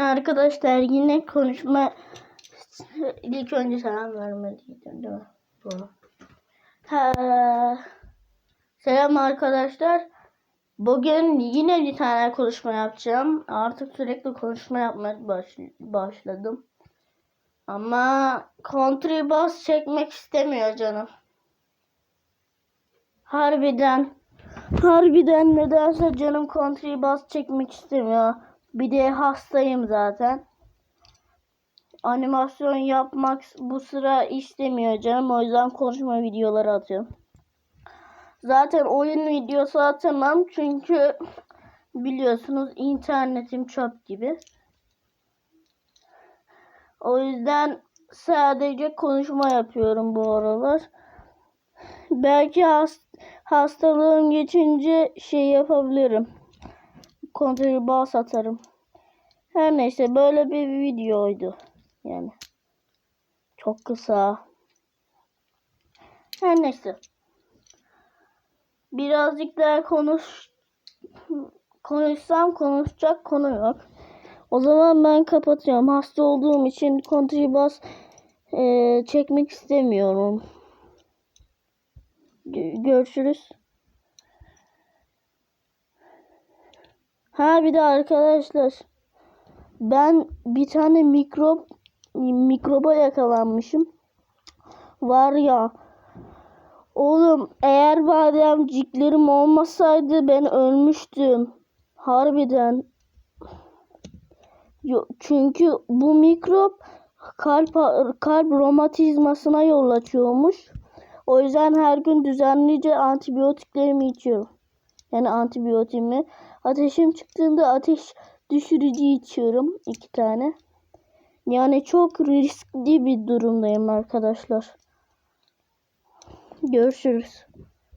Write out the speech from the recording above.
Arkadaşlar yine konuşma ilk önce selam vermeliydim değil mi? Bu. Ha, selam arkadaşlar. Bugün yine bir tane konuşma yapacağım. Artık sürekli konuşma yapmaya baş- başladım. Ama country bus çekmek istemiyor canım. Harbiden. Harbiden nedense canım country bus çekmek istemiyor. Bir de hastayım zaten. Animasyon yapmak bu sıra istemiyor canım. O yüzden konuşma videoları atıyorum. Zaten oyun videosu atamam çünkü biliyorsunuz internetim çöp gibi. O yüzden sadece konuşma yapıyorum bu aralar. Belki has- hastalığım geçince şey yapabilirim. Kontrolü bağ satarım. Her neyse böyle bir videoydu. Yani çok kısa. Her neyse. Birazcık daha konuş konuşsam konuşacak konu yok. O zaman ben kapatıyorum. Hasta olduğum için kontribas eee çekmek istemiyorum. Gö- Görüşürüz. Ha bir de arkadaşlar ben bir tane mikrop mikroba yakalanmışım. Var ya oğlum eğer bademciklerim olmasaydı ben ölmüştüm. Harbiden. Çünkü bu mikrop kalp kalp romatizmasına yol açıyormuş. O yüzden her gün düzenlice antibiyotiklerimi içiyorum. Yani antibiyotiğimi. Ateşim çıktığında ateş düşürücü içiyorum. iki tane. Yani çok riskli bir durumdayım arkadaşlar. Görüşürüz.